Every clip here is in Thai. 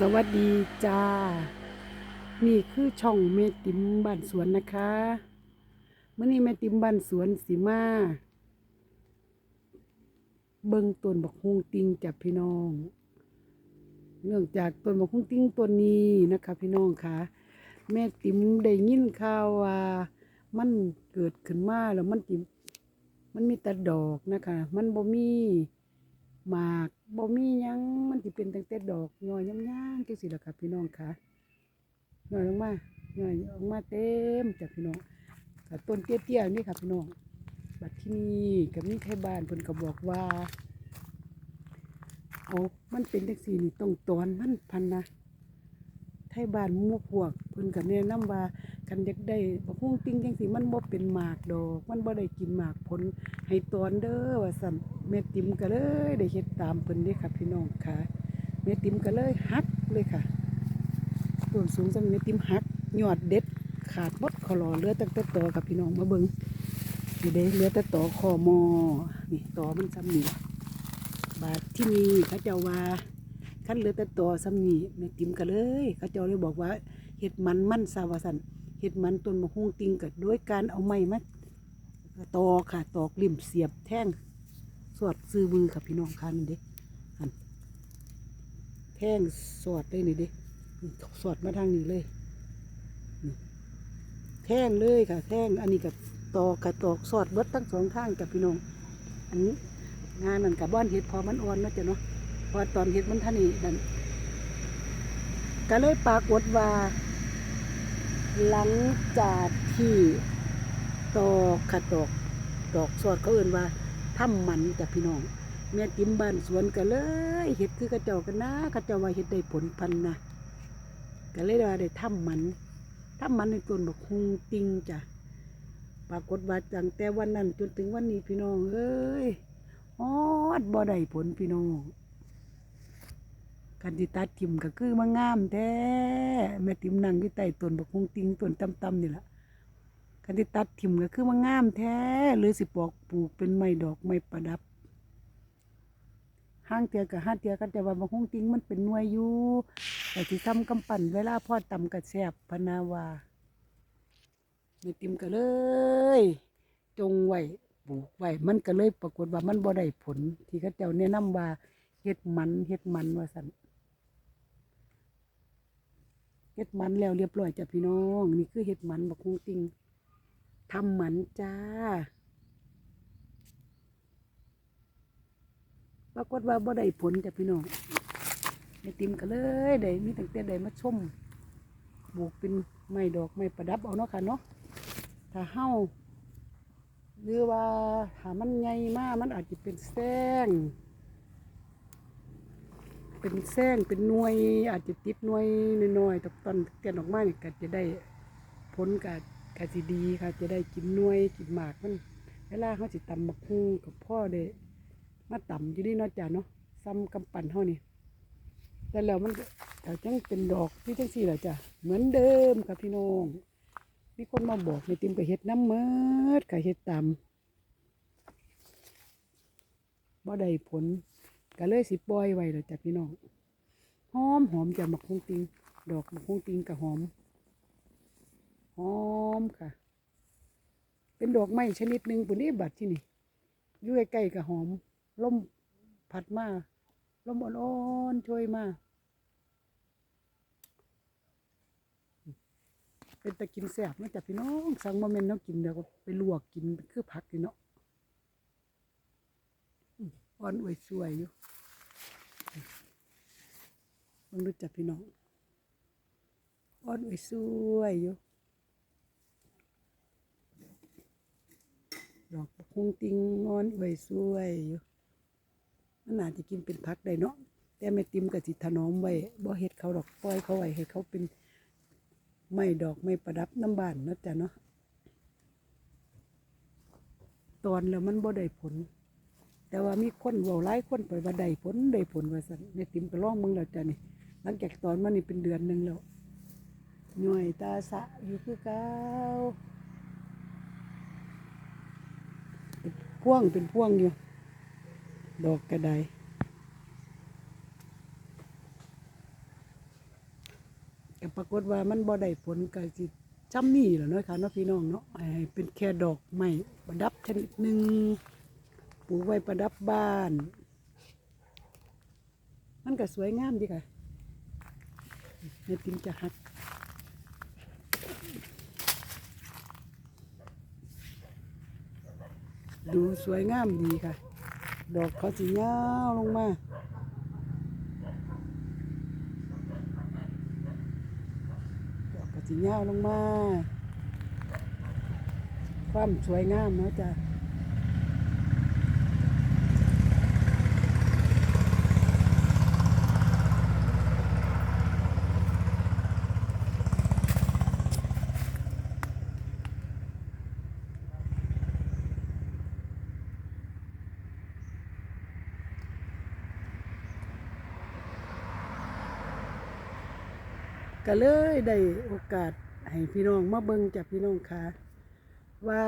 สวัสดีจ้า นี่คือช่องแม่ติ๋มบ้านสวนนะคะเมื่อนี้แม่ติ๋มบ้านสวนสีมา เบิ่งต้นบักฮุงติงจากพี่น้อง เนื่องจากต้นบักฮุงติงต้นนี้นะคะ พี่น้องค่ะแม่ติ๋มได้ยินข่าวว่ามันเกิดขึ้นมาแล้วมันจิมันมีแต่ดอกนะคะ มันบ่มีหมาก บ่มีหยังมันสิเป็นตั้งแต่ดอกย่อยย่างๆจังซี่ล่ะค่ะพี่น้องค่ะย่อยลงมาย่อยออกมาเต็มจากพี่น้องกับต้นเตี้ยๆนี่ค่ะพี่น้องบัดที่นี่ก็มีไทบ้านเพิ่นก็บอกว่าเอามันเป็นจังซี่นี่ต้องตอนมันพันนะไทยบ้านมู่พวกเพิ่นก็แนะนำว่า คันอยากได้บพุ่งติ้งจังซี่มันบ่เป็นหมากดอก มันบ่ได้กินหมากผลให้ตอนเด้อว่าซั่นแม่ติ๋มก็เลย ได้เฮ็ดตามเพิ่นเด้ค่ะพี่น้องค่ะแม่ติ๋มก็เลยหักเลยค่ะต้นสูงจังแม่ติ๋มหักยอดเด็ดขาดหมดขอรอเลือตั้งแต่ตอกับพี่น้องมาเบิ่งนี่เด้เลือแต่ตอคอมอนี่ตอมันซ้ำนี่บาดที่นี่เขาเจ้าว่าขั้นเลือแต่ตัวซ้ำนี่แม่ติ๋มก็เลยเขาเจ้าเลยบอกว่าเห็ดมันมันซาวาสัน เห็ดมันต้นมะฮุ่งติงกับด้วยการเอาไม้มาตอกค่ะ ตอกริมเสียบแท่งสวดซื้อมือค่ะพี่น้องค่ะนี่เด้แท่งสวดเลยนี่เด้สวดมาทางนี้เลยแท่งเลยค่ะ แท่งอันนี้กับตอกกับตอกสวดเบิดทั้งสองข้างกับพี่น้องอันนี้งานนั่นกับบ้านเห็ดพอมันอ่อนนาะจ้ะเนาะพราะตอนเห็ดมันท่านี่นั่นก็เลยปรากฏว่า หลังจากที่ตอกขัดดอกดอกสอดเขาเอื่นว่าถ้ำมันจากพี่น้อง แม่ติ๋มบ้านสวนก็เลยเห็ดคือกระเจ้ากันนะกระเจ้าว่าเห็ดได้ผลพันนะก็เลยว่าได้ถ้ำมันถ้ำมันในต้นบอกฮุงติงจ้ะปรากฏว่าตั้งแต่วันนั้นจนถึงวันนี้พี่น้องเอ้ยฮอดบ่ได้ผลพี่น้อง กันที่ตัดทิมก็คือมางามแท้แม่ติมนั่งอยู่ใต้ต้นบักฮงติงต้นต่ำๆนี่แหละกันที่ตัดทิมก็คือมางามแท้หรือสิปอกปลูกเป็นไม้ดอกไม้ประดับห้างเตียกับห้าเตียกันแต่ว่าบักฮงติงมันเป็นหน่วยอยู่แต่ที่ทำกำปั่นเวลาพ่อตำกระแซบพนาวาแม่ติมก็เลย จงไว้ปลูกไว้มันก็เลยปรากฏว่ามันบ่ได้ผล ที่เขาเจ้าแนะนำว่าเฮ็ดมันเฮ็ดมันว่าสัน เฮ็ดมันแล้วเรียบร้อยจ้ะพี่น้อง นี่คือเฮ็ดมันบักฮุงติงทำมันจ้า ปรากฏว่าบ่ได้ผลจ้ะพี่น้องไอติมก็เลยได้มีตั้งแต่ได้มาชมปลูกเป็นไม้ดอกไม้ประดับเอาเนาะค่ะเนาะ ถ้าเฮาหรือว่าถ้ามันใหญ่มากมันอาจจะเป็นแซง เป็นแซงเป็นหน่วย อาจจะติดหน่วยน้อยๆตตอนเตียนออกมาเนี่ยก็จะได้ผลกับกสิดีค่ะ จะได้กินหน่วยกินหมากมัน เวลาเขาสิตำบักฮูกับพ่อได้มาตำอยู่นี่นาะจ้ะเนาะซ้ำกำปั่นเขานี่แต่แล้วมันแต่จังเป็นดอกที่จังสี่แหละจ้ะเหมือนเดิมค่ะพี่น้องมีคนมาบอกในติมกับเห็ดน้ำเมิดกับเห็ดตำบ่ได้ผล ก็เลยสิปล่อยไว้แล้วจ้ะพี่น้องหอมหอมจะมักคงติง ดอกมักคงติงกับหอมหอมค่ะ เป็นดอกไม้ชนิดหนึ่งปุ่นนี้บัดที่นี่อยู่ใกล้กับหอมลมพัดมาลมอ่อนๆช่วยมาเป็นตะกินแสบเนาจ้ะพี่น้องสั่งมาเมนเนาะกินเดี๋ยวก็ไปลวกกินคือผักนี่เนาะ อืมอ่อนอวยสวยอยู่มันรู้จักพี่น้องอ่อนอวยสวยอยู่ดอกพุงติงอ่อนอวยสวยอยู่มันอาจจะกินเป็นพักได้เนาะแต่แม่ติมกับสิถนอมไว้บ่เฮ็ดเขาดอกปล่อยเขาไว้ให้เขาเป็นไม้ดอกไม้ประดับน้ำบานเนาะจ้ะเนาะตอนแล้วมันบ่ได้ผล แต่ว่ามีคนเว้าหลายคนไปว่าได้ผลได้ผลว่าซั่นแม่ติ๋มก็ลองมึงแล้วจ้ะนี่ หลังจากตอนมันนี่เป็นเดือนหนึงแล้วหน่วยตาสะอยู่คือเก่าเป็นพวงเป็นพ่วงอยู่ ดอกกระไดก็ปรากฏว่ามันบ่ได้ผลก็สิช้ำนี่แหละเนาะค่ะเนาะพี่น้องเนาะให้เป็นแค่ดอกไม้ประดับชนิดหนึ่ง ปลูกไว้ประดับบ้าน มันก็สวยงามดีค่ะแม่ติมจะหักดูสวยงามดีค่ะ ดอกเขาสียาวลงมาดอกก็สียาวลงมา ความสวยงามเนาะจ้ะ ก็เลยได้โอกาสให้พี่น้องมาเบิ่งจากพี่น้องค่ะ ว่า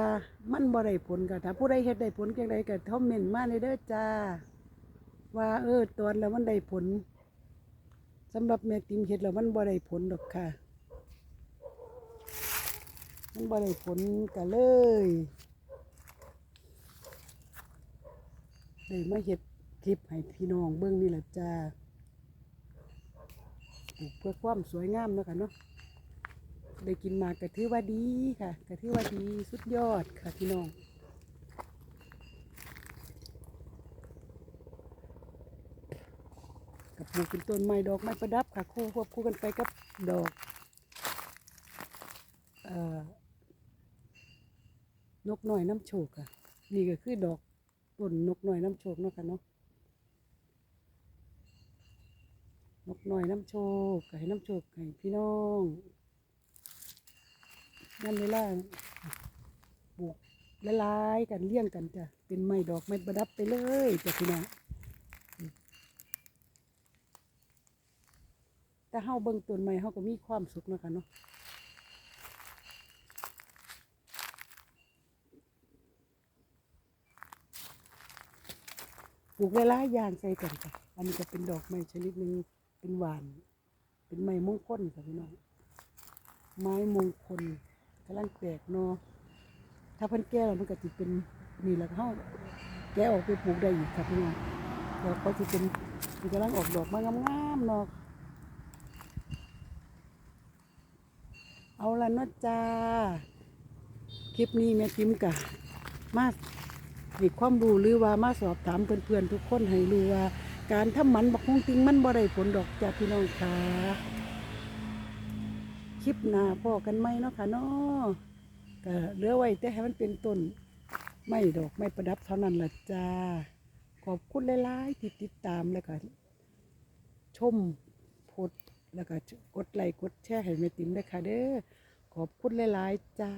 มันบ่ได้ผลก็ถ้าผู้ใดเฮ็ดได้ผลจังไดก็คอมเมนต์มาในเด้อจ้า ว่าเออตอนแล้วมันได้ผลสำหรับแม่ติมเฮ็ดแล้วมันบ่ได้ผลดอกค่ะ มันบ่ได้ผลก็เลยได้มาเฮ็ดคลิปให้พี่น้องเบิ่งนี่แหละจ้า ปลูกเพื่อความสวยงามเนาะค่ะเนาะได้กินมากก็ถือว่าดีค่ะก็ถือว่าดีสุดยอดค่ะพี่น้องกับปลูกเป็นต้นไม้ดอกไม้ประดับค่ะคู่ควบคู่กันไปกับดอกอนกน้อยน้ำโชกค่ะ นี่ก็คือดอกต้นนกน้อยน้ำโชกเนาะค่ะเนาะ นกน้อยน้ำโชกก็ให้น้ำโชกให้พี่น้องนั่นเวลาปลูกละลายกันเลี้ยงกันจ้ะเป็นไม้ดอกไม้ประดับไปเลยจ้ะพี่น้องแต่เฮาเบิ่งต้นไม้เฮาก็มีความสุขนาะคะเนาะปลูกหลายๆอย่างใส่กันค่ะ อันนี้ก็เป็นดอกไม้ชนิดหนึ่ง เป็นหวาน เป็นไม้มงคลค่ะพี่น้อง ไม้มงคลกำลังแตกเนาะถ้าพันแก้วมันก็จะเป็นนี่แหละเขาแกะออกไปปลูกได้อีกครับพี่น้องดอกเขาจะเป็นมันกำลังออกดอกมางามๆเนาะเอาละเนาะจ้า คลิปนี้แม่ติมกะ มาให้ความรู้หรือว่ามาสอบถามเพื่อนๆทุกคนให้รู้ว่า การทำหมันบักฮงติงมันบ่ได้ผลดอกจ้าพี่น้องค่ะคลิปหน้าพ่อกันไหมเนาะค่ะเนาะก็เหลือไว้แต่ให้มันเป็นต้นไม่ดอกไม่ประดับเท่านั้นละจ้าขอบคุณหลายๆที่ติดตามแล้วก็ชมโพดแล้วก็กดไลค์กดแชร์ให้แม่ติ๋มด้วยค่ะเด้อขอบคุณหลายๆจ้า